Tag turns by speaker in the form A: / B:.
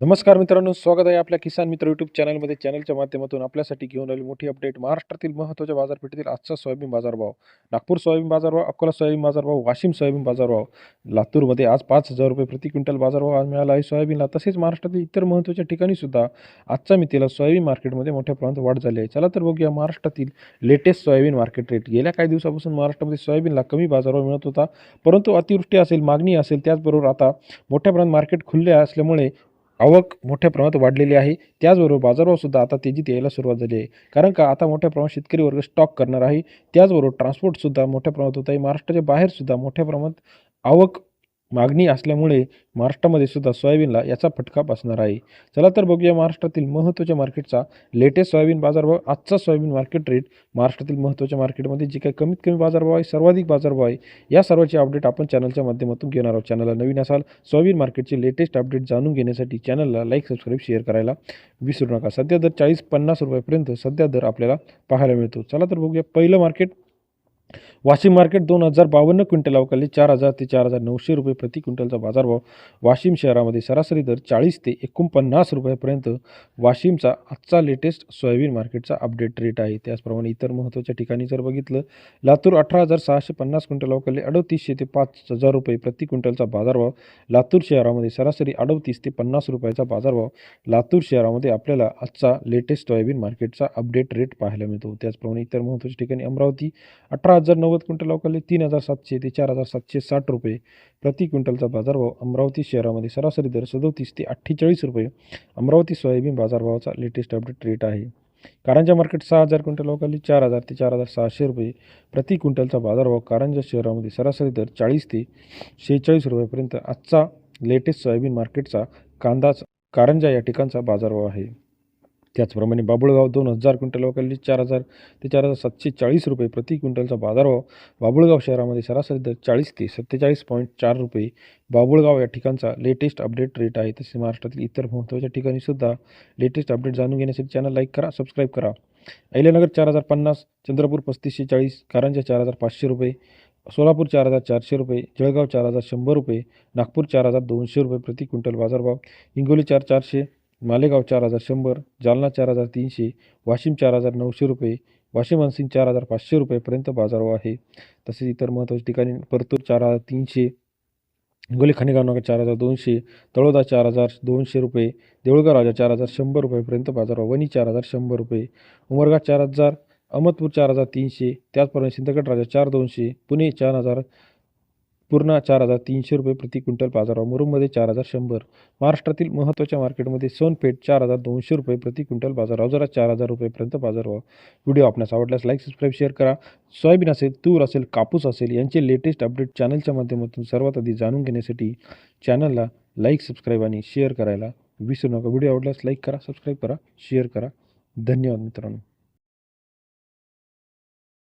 A: नमस्कार मित्रांनो स्वागत आहे आपल्या किसान मित्र यूट्यूब चॅनलमध्ये चॅनलच्या माध्यमातून आपल्यासाठी घेऊन आली मोठी अपडेट महाराष्ट्रातील महत्त्वाच्या बाजारपेठेतील आजचा सोयाबीन बाजारभाव. नागपूर सोयाबीन बाजारभाव अकोला सोयाबीन बाजारभाव वाशिम सोयाबीन बाजारभाव. लातूरमध्ये आज पाच हजार रुपये प्रति क्विंटल बाजारभाव आज मिळाला आहे. सोयाबीनला तसेच महाराष्ट्रातील इतर महत्त्वाच्या ठिकाणी सुद्धा आजच्या मितीला सोयाबीन मार्केटमध्ये मोठ्या प्रमाणात वाढ झाली आहे. चला तर बघूया महाराष्ट्रातील लेटेस्ट सोयाबीन मार्केट रेट गेल्या काही दिवसापासून महाराष्ट्रामध्ये सोयाबीनला कमी बाजारभाव मिळत होता. परंतु अतिवृष्टी असेल मागणी असेल त्याचबरोबर आता मोठ्या प्रमाणात मार्केट खुले असल्यामुळे आवक मोठ्या प्रमाणात वाढलेली आहे. त्याचबरोबर बाजारभावसुद्धा आता तेजीत यायला सुरुवात झाली आहे. कारण का आता मोठ्या प्रमाणात शेतकरी वर्ग स्टॉक करणार आहे. त्याचबरोबर ट्रान्सपोर्टसुद्धा मोठ्या प्रमाणात होत आहे. महाराष्ट्राच्या बाहेरसुद्धा मोठ्या प्रमाणात आवक मागणी असल्यामुळे महाराष्ट्रामध्ये सुद्धा सोयाबीनला याचा फटका बसणार आहे. चला तर बघूया महाराष्ट्रातील महत्त्वाच्या मार्केटचा लेटेस्ट सोयाबीन बाजारभाव. आजचा सोयाबीन मार्केट रेट महाराष्ट्रातील महत्त्वाच्या मार्केटमध्ये जे काही कमीत कमी बाजारभाव आहे सर्वाधिक बाजारभाव आहे या सर्वाची अपडेट आपण चॅनलच्या माध्यमातून घेणार आहोत. चॅनलला नवीन असाल सोयाबीन मार्केटचे लेटेस्ट अपडेट जाणून घेण्यासाठी चॅनलला लाईक सबस्क्राईब शेअर करायला विसरू नका. सध्या दर चाळीस पन्नास रुपयापर्यंत सध्या दर आपल्याला पाहायला मिळतो. चला तर बघूया पहिलं मार्केट वाशिम मार्केट दोन हजार बावन्न क्विंटल अवकाली चार हजार ते चार हजार नऊशे रुपये प्रति क्विंटलचा बाजारभाव. वाशिम शहरामध्ये सरासरी दर चाळीस ते एकोणपन्नास रुपयापर्यंत. वाशिमचा आजचा लेटेस्ट सोयाबीन मार्केटचा अपडेट रेट आहे. त्याचप्रमाणे इतर महत्त्वाच्या ठिकाणी जर बघितलं लातूर अठरा हजार सहाशे पन्नास क्विंटल अवकाली अडतीसशे ते पाच हजार रुपये प्रति क्विंटलचा बाजारभाव. लातूर शहरामध्ये सरासरी अडतीस ते पन्नास रुपयाचा बाजारभाव. लातूर शहरामध्ये आपल्याला आजचा लेटेस्ट सोयाबीन मार्केटचा अपडेट रेट पाहायला मिळतो. त्याचप्रमाणे इतर महत्त्वाच्या ठिकाणी अमरावती अठरा हजार नऊ नव्वद क्विंटल अवकाली तीन हजार सातशे ते चार हजार सातशे साठ रुपये. प्रति क्विंटलचा बाजारभाव अमरावती शहरामध्ये सरासरी दर सदोतीस ते अठ्ठेचाळीस रुपये. अमरावती सोयाबीन बाजारभावाचा लेटेस्ट अपडेट रेट आहे. कारंजा मार्केट सहा हजार क्विंटल अवकाली चार हजार ते चार हजार सहाशे रुपये. प्रति क्विंटलचा बाजारभाव कारंजा शहरामध्ये सरासरी दर चाळीस ते शेहेचाळीस रुपयापर्यंत. आजचा लेटेस्ट सोयाबीन मार्केटचा कांदाच कारंजा या ठिकाणचा बाजारभाव आहे. त्याचप्रमाणे बाबुळगाव दोन हजार क्विंटल अवकाली चार हजार ते चार हजार सातशे चाळीस रुपये प्रति क्विंटलचा बाजारभाव बाबुळगाव शहरामध्ये सरासरी दर चाळीस ते सत्तेचाळीस पॉईंट चार रुपये बाबुळगाव या ठिकाणचा लेटेस्ट अपडेट रेट आहे. तसेच महाराष्ट्रातील इतर महत्त्वाच्या ठिकाणी सुद्धा लेटेस्ट अपडेट जाणून घेण्यासाठी चॅनल लाईक करा सबस्क्राईब करा. अहिल्यानगर चार हजार पन्नास चंद्रपूर पस्तीसशे चाळीस कारंजा चार हजार पाचशे रुपये सोलापूर चार हजार चारशे रुपये जळगाव चार हजार शंभर रुपये नागपूर चार हजार दोनशे रुपये प्रति क्विंटल बाजारभाव हिंगोली चार चारशे मालेगाव चार हजार शंभर जालना चार हजार तीनशे वाशिम चार हजार नऊशे रुपये वाशिम अनसिंग चार हजार पाचशे रुपयेपर्यंत बाजारभाव आहे तसेच इतर महत्त्वाच्या ठिकाणी परतूर चार हजार तीनशे हिंगोली खनेगाव नगर चार हजार दोनशे तळोदा चार हजार दोनशे रुपये देऊळगाव राजा चार हजार शंभर रुपयेपर्यंत बाजारभाव वणी चार हजार शंभर रुपये उमरगा चार हजार अहमदपूर चार हजार तीनशे त्याचप्रमाणे सिंदगड राजा चार दोनशे पुणे चार हजार पूर्ण चार हजार तीनशे रुपये प्रति क्विंटल बाजारभाव. मुरुममध्ये चार हजार शंभर. महाराष्ट्रातील महत्त्वाच्या मार्केटमध्ये सोनपेठ चार हजार दोनशे रुपये प्रति क्विंटल बाजारभाव. जरा चार हजार रुपयेपर्यंत बाजारभाव. व्हिडिओ आपणास आवडल्यास लाईक सबस्क्राईब शेअर करा. सोयाबीन असेल तूर असेल कापूस असेल यांचे लेटेस्ट अपडेट चॅनलच्या माध्यमातून सर्वात आधी जाणून घेण्यासाठी चॅनलला लाईक सबस्क्राईब आणि शेअर करायला विसरू नका. व्हिडिओ आवडल्यास लाईक करा सबस्क्राईब करा शेअर करा. धन्यवाद मित्रांनो.